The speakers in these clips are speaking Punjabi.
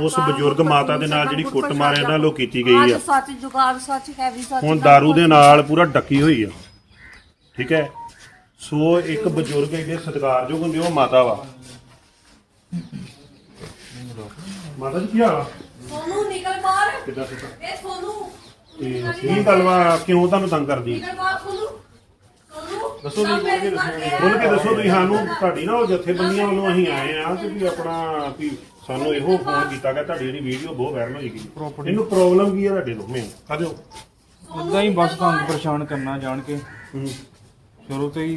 ਉਸ ਬਜ਼ੁਰਗ ਮਾਤਾ ਦੇ ਨਾਲ ਜਿਹੜੀ ਕੁੱਟਮਾਰ ਇਹਨਾਂ ਵੱਲੋਂ ਕੀਤੀ ਗਈ ਆ। ਸੱਚ ਜੁਗਾੜ ਸੱਚ ਹੈ ਵੀ ਸੱਚ ਹੁਣ दारू ਦੇ ਨਾਲ ਪੂਰਾ ਡੱਕੀ ਹੋਈ ਆ। ਠੀਕ ਹੈ? ਸੋ ਇੱਕ ਬਜ਼ੁਰਗ ਇਹਦੇ ਸਤਿਕਾਰਯੋਗ ਹੁੰਦੇ ਉਹ ਮਾਤਾ ਵਾ। ਮਾਤਾ ਜੀ ਕੀ ਹਾਲ ਆ? ਸੋਨੂੰ ਨਿਕਲ ਬਾਹਰ। ਕਿੱਦਾਂ ਸਿੱਧਾ ਇਹ ਸੋਨੂੰ। ਤੇ ਕੀ ਗੱਲ ਵਾ ਕਿਉਂ ਤੁਹਾਨੂੰ ਤੰਗ ਕਰਦੀ? ਨਿਕਲ ਬਾਹਰ। ਦੱਸੋ ਗਿਆ। ਖੁੱਲ ਕੇ ਦੱਸੋ। ਤੁਸੀਂ ਸਾਨੂੰ ਤੁਹਾਡੀ ਨਾ ਉਹ ਜਥੇਬੰਦੀਆਂ ਵੱਲੋਂ ਅਸੀਂ ਆਏ ਆ ਕਿ ਵੀ ਆਪਣਾ ਵੀ ਸਾਨੂੰ ਇਹੋ ਫੋਨ ਕੀਤਾ ਗਿਆ ਤੁਹਾਡੀ ਜਿਹੜੀ ਵੀਡੀਓ ਬਹੁਤ ਵਾਇਰਲ ਹੋਈ ਗਈ ਇਹਨੂੰ ਪ੍ਰੋਬਲਮ ਕੀ ਹੈ ਤੁਹਾਡੇ ਤੋਂ ਮੈਂ ਆ ਦਿਓ ਉਦਾਂ ਹੀ ਬਸ ਤੰਗ ਪਰੇਸ਼ਾਨ ਕਰਨਾ ਜਾਣ ਕੇ। ਹੂੰ। ਸ਼ੁਰੂ ਤੋਂ ਹੀ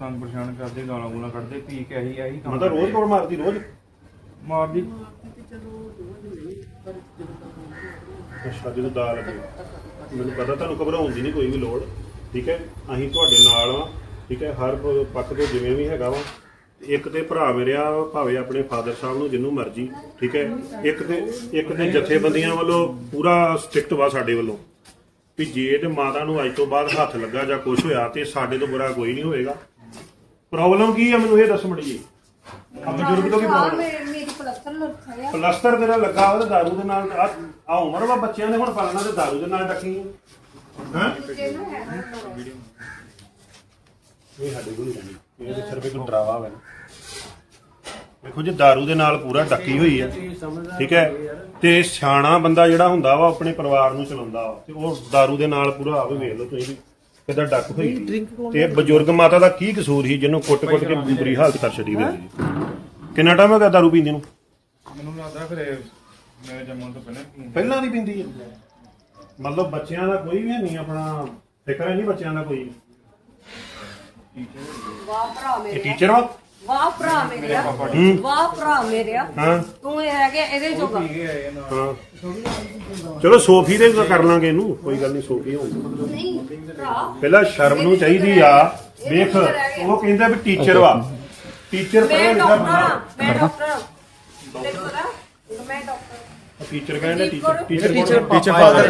ਤੰਗ ਪਰੇਸ਼ਾਨ ਕਰਦੇ ਗਾਲਾਂ ਗੂਲਾਂ ਕੱਢਦੇ ਪੀ ਕੇ ਇਹੀ ਇਹੀ ਕੰਮ ਮਤਲਬ ਰੋਜ਼ ਕੋਲ ਮਾਰਦੀ ਰੋਜ਼। ਮਾਰਦੀ। ਅੱਛਾ ਜਦੋਂ ਦਾ ਲੱਗੇ। ਮੈਨੂੰ ਪਤਾ ਤੁਹਾਨੂੰ ਘਬਰਾਉਣ ਦੀ ਨਹੀਂ ਕੋਈ ਵੀ ਲੋੜ ਠੀਕ ਹੈ? ਅਸੀਂ ਤੁਹਾਡੇ ਨਾਲ ਆ ਠੀਕ ਹੈ ਹਰ ਪੱਖ ਤੋਂ ਜਿਵੇਂ ਵੀ ਹੈਗਾ ਵਾ। ਇੱਕ ਤੇ ਭਰਾ ਮੇਰਿਆ ਭਾਵੇਂ ਆਪਣੇ ਫਾਦਰ ਸਾਹਿਬ ਨੂੰ ਜਿੰਨੂੰ ਮਰਜ਼ੀ ਠੀਕ ਹੈ। ਇੱਕ ਤੇ ਇੱਕ ਤੇ ਜਥੇਬੰਦੀਆਂ ਵੱਲੋਂ ਪੂਰਾ ਸਟ੍ਰਿਕਟ ਵਾ ਸਾਡੇ ਵੱਲੋਂ। ਵੀ ਜੇ ਤੇ ਮਾਤਾ ਨੂੰ ਅੱਜ ਤੋਂ ਬਾਅਦ ਹੱਥ ਲੱਗਾ ਜਾਂ ਕੁਝ ਹੋਇਆ ਤੇ ਸਾਡੇ ਤੋਂ ਬੁਰਾ ਕੋਈ ਨਹੀਂ ਹੋਏਗਾ। ਪ੍ਰੋਬਲਮ ਕੀ ਹੈ ਮੈਨੂੰ ਇਹ ਦੱਸ ਮੜੀ ਜੀ ਆ ਬਜ਼ੁਰਗ ਤੋਂ ਕੀ ਹਾਂ, ਪ੍ਰੋਬਲਮ ਮੇਰੇ ਪਲਸਤਰ ਲੱਥਾ ਆ। ਪਲਸਟਰ ਤੇਰਾ ਲੱਗਾ ਉਹਦੇ ਦਾਰੂ ਦੇ ਨਾਲ ਆ ਉਮਰ ਵਾ ਬੱਚਿਆਂ ਦੇ ਹੁਣ ਪਾਲਣਾ ਤੇ ਦਾਰੂ ਦੇ ਨਾਲ ਡੱਕੀ ਹਾਂ। ਇਹ ਸਾਡੇ ਕੋਲ ਨਹੀਂ ਰਹਿਣੀ ਇਹ ਸਿਰਫ ਇੱਕ ਡਰਾਵਾ ਹੋਵੇ ਦੇਖੋ ਜੀ ਦਾਰੂ ਦੇ ਨਾਲ ਪੂਰਾ ਡੱਕੀ ਹੋਈ ਹੈ ਠੀਕ ਹੈ? ਤੇ ਸਿਆਣਾ ਬੰਦਾ ਜਿਹੜਾ ਹੁੰਦਾ ਵਾ ਆਪਣੇ ਪਰਿਵਾਰ ਨੂੰ ਚਲਾਉਂਦਾ ਵਾ ਤੇ ਉਹ ਦਾਰੂ ਦੇ ਨਾਲ ਪੂਰਾ ਆਵੇ ਵੇਖ ਲਓ ਤੁਸੀਂ ਵੀ ਕਿਦਾਂ ਡੱਕ ਹੋਈ ਤੇ ਬਜ਼ੁਰਗ ਮਾਤਾ ਦਾ ਕੀ ਕਸੂਰ ਸੀ ਜਿਹਨੂੰ ਕੁੱਟ-ਕੁੱਟ ਕੇ ਬੁਰੀ ਹਾਲਤ ਕਰ ਛੱਡੀ ਦੇ ਕਿੰਨਾ ਟਾਈਮ ਹੋ ਗਿਆ ਦਾਰੂ ਪੀਂਦੇ ਨੂੰ? ਮੈਨੂੰ ਲੱਗਦਾ ਫਿਰ ਮੇਰੇ ਜੰਮਣ ਤੋਂ ਪਹਿਲਾਂ। ਪਹਿਲਾਂ ਨਹੀਂ ਪਿੰਦੀ। ਹੈ ਮਤਲਬ ਬੱਚਿਆਂ ਦਾ ਕੋਈ ਵੀ ਨਹੀਂ ਆਪਣਾ ਫਿਕਰ ਹੈ ਨਹੀਂ ਬੱਚਿਆਂ ਦਾ ਕੋਈ ਵਾਹ ਭਰਾ ਇਹ ਮੇਰੇ। ਟੀਚਰ ਵਾ ਵਾਹ ਭਰਾ ਮੇਰੇ ਹੂੰ। ਵਾਹ ਭਰਾ ਮੇਰੇ ਹਾਂ। ਤੂੰ ਇਹ ਹੈਗੇ ਇਹਦੇ ਜੋਗਾ। ਪੀ ਕੇ ਆਏ ਨਾਲ ਹਾਂ। ਚਲੋ ਸੋਫੀ ਦੇ ਕਰ ਲਾਂਗੇ ਇਹਨੂੰ। ਕੋਈ ਗੱਲ ਨਹੀਂ ਸੋਫੀ ਹੋਊਗੀ। ਨਹੀਂ ਭਰਾ। ਪਹਿਲਾਂ ਸ਼ਰਮ ਨੂੰ ਚਾਹੀਦੀ ਆ। ਵੇਖ ਉਹ ਕਹਿੰਦਾ ਵੀ ਟੀਚਰ ਵਾ। ਟੀਚਰ ਮੈਂ ਡਾਕਟਰ ਮੈਂ ਡਾਕਟਰ ਹਾਂ। ਤੈਨੂੰ ਪਤਾ ਮੈਂ ਡਾਕਟਰ ਟੀਚਰ ਕਹਿੰਦਾ ਟੀਚਰ ਟੀਚਰ- ਟੀਚਰ ਫਾਦਰ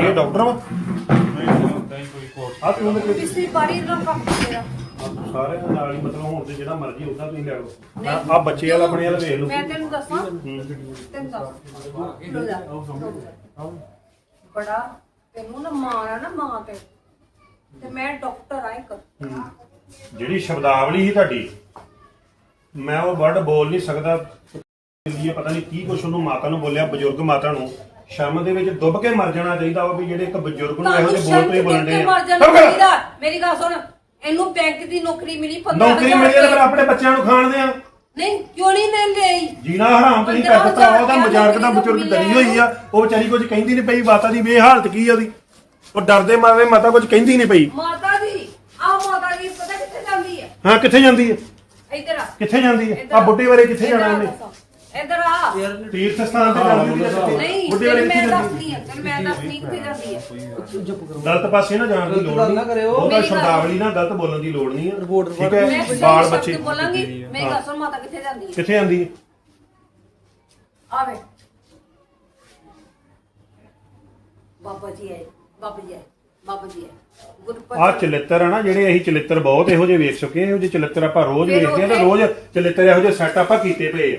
ਇਹ ਡਾਕਟਰ ਵਾ। ਕੋਈ ਆ ਤੂੰ ਉਹਦੇ ਪਿਛਲੀ ਵਾਰੀ ਦਾ ਕੰਮ ਤੇਰਾ ਸਾਰੇ ਦੇ ਨਾਲ ਹੀ ਮਤਲਬ ਹੁਣ ਤੇ ਜਿਹੜਾ ਮਰਜ਼ੀ ਉਦਾਂ ਤੁਸੀਂ ਲੈ ਲਓ। ਆ ਬੱਚੇ ਵਾਲਾ ਆਪਣੇ ਵਾਲਾ ਵੇਖ ਲਓ। ਮੈਂ ਤੈਨੂੰ ਦੱਸਾਂ। ਹੂੰ। ਤੈਨੂੰ ਦੱਸ। ਲੋ ਲੈ। ਬੜਾ ਤੈਨੂੰ ਨਾ ਮਾਂ ਆ ਨਾ ਮਾਂ ਤੇ। ਤੇ ਮੈਂ ਡਾਕਟਰ ਆ ਇੱਕ। ਜਿਹੜੀ ਸ਼ਬਦਾਵਲੀ ਸੀ ਤੁਹਾਡੀ ਮੈਂ ਉਹ ਵਰਡ ਬੋਲ ਨਹੀਂ ਸਕਦਾ। ਪਤਾ ਨਹੀਂ ਕੀ ਕੁਛ ਉਹਨੂੰ ਮਾਤਾ ਨੂੰ ਬੋਲਿਆ ਬਜ਼ੁਰਗ ਮਾਤਾ ਨੂੰ। ਸ਼ਰਮ ਦੇ ਵਿੱਚ ਡੁੱਬ ਕੇ ਮਰ ਜਾਣਾ ਚਾਹੀਦਾ ਵਾ ਵੀ ਜਿਹੜੇ ਇੱਕ ਬਜ਼ੁਰਗ ਨੂੰ ਇਹੋ ਜਿਹੇ ਬੋਲ ਤੋਂ ਹੀ ਬੋਲਣ ਦੇ ਮਰ ਜਾਣਾ ਚਾਹੀਦਾ। ਮੇਰੀ ਗੱਲ ਸੁਣ ਇਹਨੂੰ ਬੈਂਕ ਦੀ ਨੌਕਰੀ ਮਿਲੀ 15000 ਨੌਕਰੀ ਮਿਲੀ ਤਾਂ ਫਿਰ ਆਪਣੇ ਬੱਚਿਆਂ ਨੂੰ ਖਾਣ ਦੇ ਆ। ਨਹੀਂ ਕਿਉਂ ਨਹੀਂ ਲੈ ਲਈ? ਜੀਣਾ ਹਰਾਮ ਤੁਸੀਂ ਕਰ ਦਿੱਤਾ ਉਹਦਾ ਮਜ਼ਾਕ ਦਾ ਬਜ਼ੁਰਗ ਡਰੀ ਹੋਈ ਆ ਉਹ ਵਿਚਾਰੀ ਕੁਝ ਕਹਿੰਦੀ ਨਹੀਂ ਪਈ ਮਾਤਾ ਦੀ ਵੇ ਹਾਲਤ ਕੀ ਆ ਉਹਦੀ? ਉਹ ਡਰਦੇ ਮਾਰੇ ਮਾਤਾ ਕੁਝ ਕਹਿੰਦੀ ਨਹੀਂ ਪਈ। ਮਾਤਾ ਦੀ ਆ ਮਾਤਾ ਦੀ ਪਤਾ ਕਿੱਥੇ ਜਾਂਦੀ ਹੈ ਹਾਂ ਕਿੱਥੇ ਜਾਂਦੀ ਹੈ ਇੱਧਰ ਆ। ਕਿੱਥੇ ਜਾਂਦੀ ਹੈ ਆ। ਬੁੱਢੀ ਬਾਰੇ ਕਿੱਥੇ ਜਾਣਾ ਦੱਸੋ। ਇੱਧਰ ਆ। ਤੀਰਥ ਸਥਾਨ ਤੇ ਜਾਂਦੀ ਹੈ ਨਹੀਂ ਬੁੱਢੀ ਤੈਨੂੰ ਮੈਂ ਜਾਂਦੀ? ਹੈ ਦੱਸਦੀ ਆ ਤੈਨੂੰ ਮੈਂ ਦੱਸਦੀ ਕਿੱਥੇ ਜਾਂਦੀ ਹੈ ਗਲਤ ਪਾਸੇ ਨਾ ਜਾਣ ਦੀ ਗਲਤ ਲੋੜ ਗੱਲ ਨਹੀਂ। ਨਾ ਕਰਿਓ। ਉਹਦਾ ਮੇਰੀ ਗੱਲ- ਸ਼ਬਦਾਵਲੀ ਨਾਲ ਗਲਤ ਬੋਲਣ ਦੀ ਲੋੜ ਨਹੀਂ ਹੈ ਰਿਪੋਰਟ ਠੀਕ ਮੈਂ ਹੈ? ਸਹੀ ਬਾਲ ਸ਼ਬਦ ਬੱਚੇ। ਬੋਲਾਂਗੀ। ਮੇਰੀ ਗੱਲ ਸੁਣ ਮਾਤਾ ਕਿੱਥੇ ਜਾਂਦੀ ਹੈ ਕਿੱਥੇ ਜਾਂਦੀ ਹੈ ਆਵੇ ਬਾਬਾ ਜੀ ਆਏ ਬਾਬਾ ਜੀ ਆਏ ਬਾਬਾ ਜੀ ਆਏ। ਗੁਰਪਤ ਆ ਚਲਿੱਤਰ ਆ ਨਾ ਜਿਹੜੇ ਅਸੀਂ ਚਲਿੱਤਰ ਬਹੁਤ ਇਹੋ ਜਿਹੇ ਵੇਖ ਚੁੱਕੇ ਆ ਇਹੋ ਜਿਹੇ ਚਲਿੱਤਰ ਆਪਾਂ ਰੋਜ਼ ਫਿਰ ਵੇਖਦੇ ਆ ਤੇ ਰੋਜ਼ ਚਲਿੱਤਰ ਇਹੋ ਜਿਹੇ ਸੈੱਟ ਆਪਾਂ ਕੀਤੇ ਪਏ ਆ।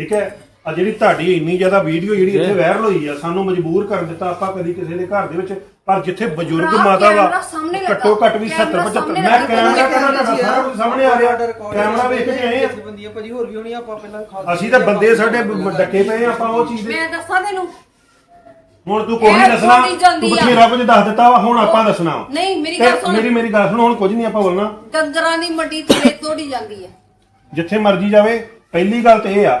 ਠੀਕ ਹੈ ਆ ਜਿਹੜੀ ਤੁਹਾਡੀ ਇੰਨੀ ਜ਼ਿਆਦਾ ਵੀਡੀਓ ਜਿਹੜੀ ਇੱਥੇ ਵਾਇਰਲ ਹੋਈ ਆ ਸਾਨੂੰ ਮਜਬੂਰ ਕਰ ਦਿੱਤਾ ਆਪਾਂ ਕਦੀ ਕਿਸੇ ਦੇ ਘਰ ਦੇ ਵਿੱਚ ਪਰ ਜਿੱਥੇ ਬਜ਼ੁਰਗ ਭਰਾ, ਮਾਤਾ ਵਾ ਕੈਮਰਾ ਸਾਹਮਣੇ ਲੱਗਾ। ਘੱਟੋ ਘੱਟ ਵੀ 70 ਕੈਮਰਾ 75 ਸਾਹਮਣੇ ਮੈਂ। ਕੈਮਰਾ ਕਹਿੰਦਾ ਤੁਹਾਡਾ ਸਾਰਾ ਕੁਝ ਸਾਹਮਣੇ ਆ ਰਿਹਾ ਕੈਮਰਾ ਵੇਖ ਕੇ ਆਏ ਆ ਬੰਦੀਆਂ ਭਾਜੀ ਹੋਰ ਵੀ ਹੋਣੀ ਆਪਾਂ ਪਹਿਲਾਂ ਖਾ ਅਸੀਂ ਤਾਂ ਬੰਦੇ ਸਾਡੇ ਬ- ਡੱਕੇ ਪਏ ਆ ਆਪਾਂ ਉਹ ਚੀਜ਼ ਦੇ ਮੈਂ ਦੱਸਾਂ ਤੈਨੂੰ ਹੁਣ ਤੂੰ ਕੋਈ ਇਹ ਨਹੀਂ ਦੱਸਣਾ ਬੋਲੀ ਜਾਂਦੀ ਤੂੰ ਆ। ਬਥੇਰਾ ਕੁਝ ਦੱਸ ਦਿੱਤਾ ਵਾ ਹੁਣ ਆਪਾਂ ਦੱਸਣਾ ਵਾ। ਨਹੀਂ ਮੇਰੀ ਤੇ ਗੱਲ ਸੁਣ ਮੇਰੀ ਮੇਰੀ ਗੱਲ ਸੁਣ ਹੁਣ ਕੁਝ ਨਹੀਂ ਆਪਾਂ ਬੋਲਣਾ ਡੰਗਰਾਂ ਦੀ ਮੰਡੀ ਥਲੇ ਤੋੜੀ ਜਾਂਦੀ ਹੈ ਜਿੱਥੇ ਮਰਜ਼ੀ ਜਾਵੇ ਪਹਿਲੀ ਗੱਲ ਤੇ ਇਹ ਆ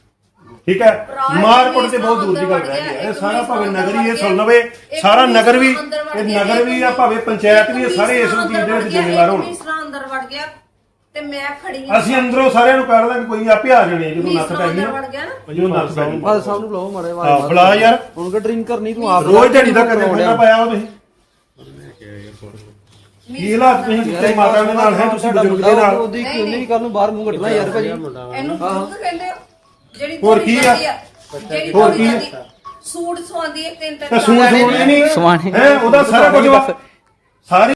ਠੀਕ ਹੈ? ਮਾਰ ਕੁੱਟ ਤੇ ਬਹੁਤ ਦੂਰ ਦੀ ਗੱਲ ਰਹਿ ਗਈ ਹੈ। ਇਹ ਸਾਰਾ ਭਾਵੇਂ ਨਗਰੀ ਇਹ ਸੁਣ ਲਵੇ ਸਾਰਾ ਨਗਰ ਵੀ ਇਹ ਨਗਰ ਵੀ ਆ ਭਾਵੇਂ ਪੰਚਾਇਤ ਵੀ ਇਹ ਸਾਰੇ ਇਸ ਚੀਜ਼ ਦੇ ਵਿੱਚ ਜ਼ਿੰਮੇਵਾਰ ਹੋਣ। ਮਿਸਰਾ ਅੰਦਰ ਵੜ ਗਿਆ ਤੇ ਮੈਂ ਖੜੀ ਹਾਂ। ਅਸੀਂ ਅੰਦਰੋਂ ਸਾਰਿਆਂ ਨੂੰ ਕਰ ਦਾਂਗੇ ਕੋਈ ਆਪੇ ਆ ਜਾਣੇ ਜਦੋਂ ਨੱਥ ਪੈ ਗਈ ਨਾ। ਜਦੋਂ ਨੱਥ ਪੈ ਗਈ। ਫਾਦਰ ਸਾਹਿਬ ਨੂੰ ਬੁਲਾਓ ਮਾਰੇ ਹਾਂ ਬੁਲਾ ਯਾਰ। ਹੁਣ ਕਿ ਡਰਿੰਕ ਕਰਨੀ ਤੂੰ ਆਪ ਰੋਜ਼ ਦਿਹਾੜੀ ਦਾ ਕਰਨੇ ਪੈਣਾ ਪਾਇਆ ਉਹ ਤੁਸੀਂ। ਕੀ ਹਾਲਾਤ ਤੁਸੀਂ? ਦਿੱਤੇ ਮਾਤਾ ਦੇ ਨਾਲ ਹੈ ਤੁਸੀਂ ਬਜ਼ੁਰਗ ਦੇ ਨਾਲ? ਉਹਦੀ ਕਿ ਉਹਨੇ ਵੀ ਕੱਲ ਨੂੰ ਬਾਹਰ ਮੂੰਹ ਕੱਢਣਾ ਯਾਰ ਭਾਜੀ। ਇਹਨੂੰ ਬਜ਼ੁਰਗ ਕਹਿੰਦੇ ਹੋ ਜਿਹੜੀ ਹੋਰ ਕੀ ਆ? ਜਾਂਦੀ ਜਿਹੜੀ ਹੋਰ ਕੁੜੀ ਕੀ ਆ? ਜਾਂਦੀ, ਸੂਟ ਸਵਾਉਂਦੀ ਹੈ ਤਿੰਨ ਤਿੰਨ ਤਾਂ ਨਹੀਂ। ਸਵਾਣੀ ਹੈ ਉਹਦਾ ਸਾਰਾ ਕੁਝ ਵਾ। ਸਾਰੀ